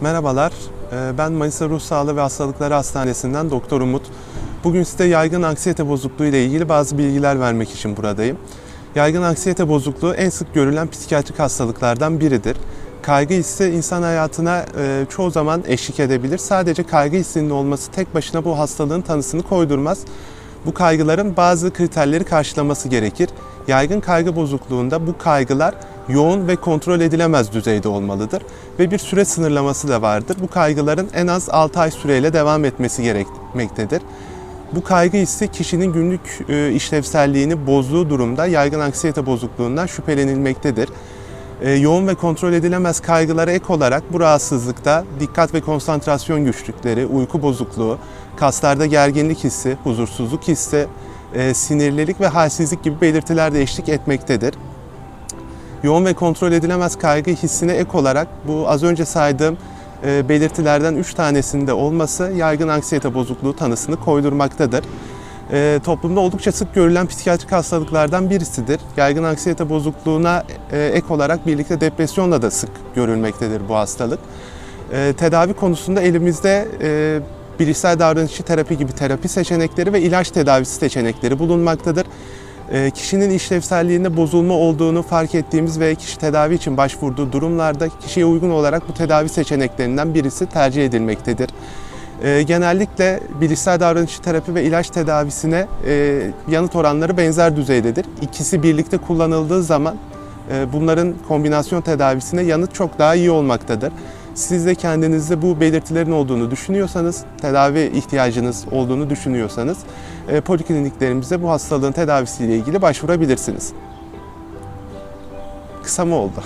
Merhabalar, Ee, ben Manisa Ruh Sağlığı ve Hastalıkları Hastanesi'nden Doktor Umut. Bugün size yaygın anksiyete bozukluğu ile ilgili bazı bilgiler vermek için buradayım. Yaygın anksiyete bozukluğu en sık görülen psikiyatrik hastalıklardan biridir. Kaygı hissi insan hayatına e, çoğu zaman eşlik edebilir. Sadece kaygı hissinin olması tek başına bu hastalığın tanısını koydurmaz. Bu kaygıların bazı kriterleri karşılaması gerekir. Yaygın kaygı bozukluğunda bu kaygılar yoğun ve kontrol edilemez düzeyde olmalıdır ve bir süre sınırlaması da vardır. Bu kaygıların en az 6 ay süreyle devam etmesi gerekmektedir. Bu kaygı hissi kişinin günlük e, işlevselliğini bozduğu durumda yaygın anksiyete bozukluğundan şüphelenilmektedir. E, yoğun ve kontrol edilemez kaygılara ek olarak bu rahatsızlıkta dikkat ve konsantrasyon güçlükleri, uyku bozukluğu, kaslarda gerginlik hissi, huzursuzluk hissi, e, sinirlilik ve halsizlik gibi belirtiler de eşlik etmektedir. Yoğun ve kontrol edilemez kaygı hissine ek olarak bu az önce saydığım e, belirtilerden 3 tanesinde olması yaygın anksiyete bozukluğu tanısını koydurmaktadır. E, toplumda oldukça sık görülen psikiyatrik hastalıklardan birisidir. Yaygın anksiyete bozukluğuna e, ek olarak birlikte depresyonla da sık görülmektedir bu hastalık. E, tedavi konusunda elimizde e, bilişsel davranışçı terapi gibi terapi seçenekleri ve ilaç tedavisi seçenekleri bulunmaktadır. E, kişinin işlevselliğinde bozulma olduğunu fark ettiğimiz ve kişi tedavi için başvurduğu durumlarda kişiye uygun olarak bu tedavi seçeneklerinden birisi tercih edilmektedir. E, genellikle bilişsel davranışçı terapi ve ilaç tedavisine e, yanıt oranları benzer düzeydedir. İkisi birlikte kullanıldığı zaman e, bunların kombinasyon tedavisine yanıt çok daha iyi olmaktadır. Siz de kendinizde bu belirtilerin olduğunu düşünüyorsanız, tedavi ihtiyacınız olduğunu düşünüyorsanız e, polikliniklerimize bu hastalığın tedavisiyle ilgili başvurabilirsiniz. Kısa mı oldu?